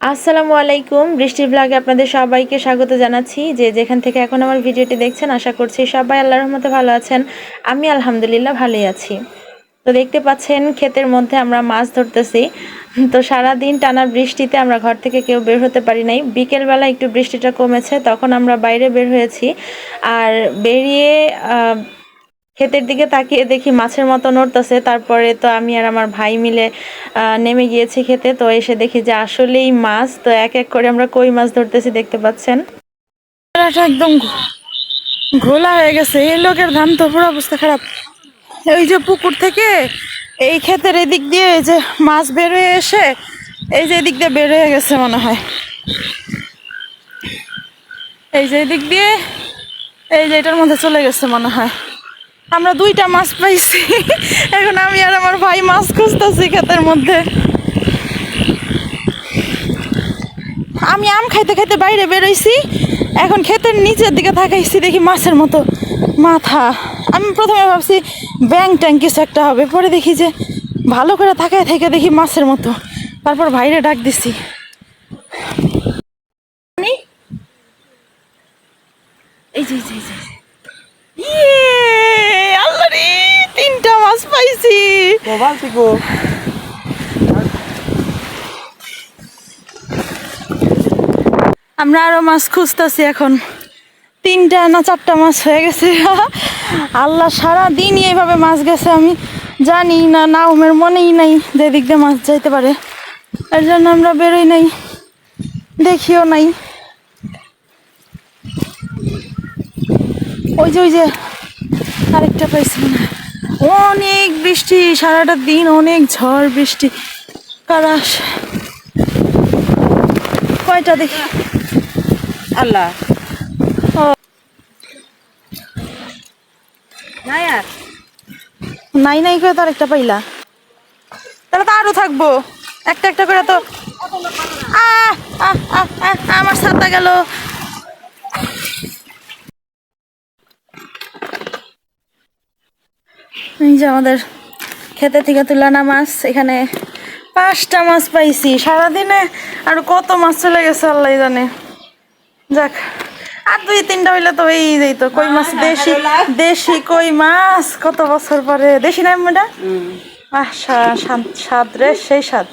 আসসালামু আলাইকুম বৃষ্টির ব্লগে আপনাদের সবাইকে স্বাগত জানাচ্ছি। যে যেখান থেকে এখন আমার ভিডিওটি দেখছেন, আশা করছি সবাই আল্লাহর রহমতে ভালো আছেন। আমি আলহামদুলিল্লাহ ভালোই আছি। তো দেখতে পাচ্ছেন, ক্ষেতের মধ্যে আমরা মাছ ধরতেছি। তো সারা দিন টানা বৃষ্টিতে আমরা ঘর থেকে কেউ বের হতে পারি নাই। বিকেলবেলা একটু বৃষ্টিটা কমেছে, তখন আমরা বাইরে বের হয়েছি। আর বেরিয়ে ক্ষেতের দিকে তাকিয়ে দেখি মাছের মতো নড়তেছে। তারপরে তো আমি আর আমার ভাই মিলে নেমে গিয়েছি খেতে তো এসে দেখি যে আসলেই মাছ। তো এক এক করে আমরা কই মাছ ধরতেছি দেখতে পাচ্ছেন। একদম ঘোলা হয়ে গেছে। এই লোকের ধান তো পুরো অবস্থা খারাপ। ওই যে পুকুর থেকে এই ক্ষেতের এদিক দিয়ে এই যে মাছ বের হয়ে এসে এই যে এদিক দিয়ে বের হয়ে গেছে মনে হয়। এই যে এদিক দিয়ে এই যে এটার মধ্যে চলে গেছে মনে হয়। আমরা দুইটা মাছ পাইছি। এখন আমি আর আমার ভাই মাছ খুঁজতেছি ক্ষেতের মধ্যে। আমি আম খাইতে খাইতে বাইরে বেরোইছি। এখন ক্ষেতের নিচের দিকে থাকাইছি দেখি মাছের মতো মাথা। আমি প্রথমে ভাবছি ব্যাং ট্যাং কিছু একটা হবে। পরে দেখি যে ভালো করে থাকায় থেকে দেখি মাছের মতো। তারপর বাইরে ডাক দিছি? এই যে এই যে, মাছ পাইছি। আমরা আরও মাছ খুঁজতেছি এখন। তিনটা না চারটা মাছ হয়ে গেছে। আল্লাহ সারা দিনই এইভাবে মাছ গেছে আমি জানি না নাওমের মনেই নাই যে দিক দিয়ে মাছ যাইতে পারে। এর জন্য আমরা বেরোই নাই দেখিও নাই। ওই যে ওই যে আরেকটা পাইছি হয়। অনেক বৃষ্টি, সারাটা দিন অনেক ঝড় বৃষ্টি। কারাস কয়টা দেখি আল্লাহ। নাই নাই করে তার একটা পাইলা। তাহলে তো আরও থাকব। একটা একটা করে তো আমার ছাতা গেল। এই যে আমাদের খেতে থেকে তুলানা মাছ এখানে পাঁচটা মাছ পাইছি। সারাদিনে আর কত মাছ চলে গেছে আল্লাহ জানে। যাক আর দুই তিনটা হইলে তো এই যেত কই মাছ? দেশি দেশি কই মাছ? কত বছর পরে? দেশি না মেয়েটা আহ স্বাদ স্বাদ রে সেই স্বাদ।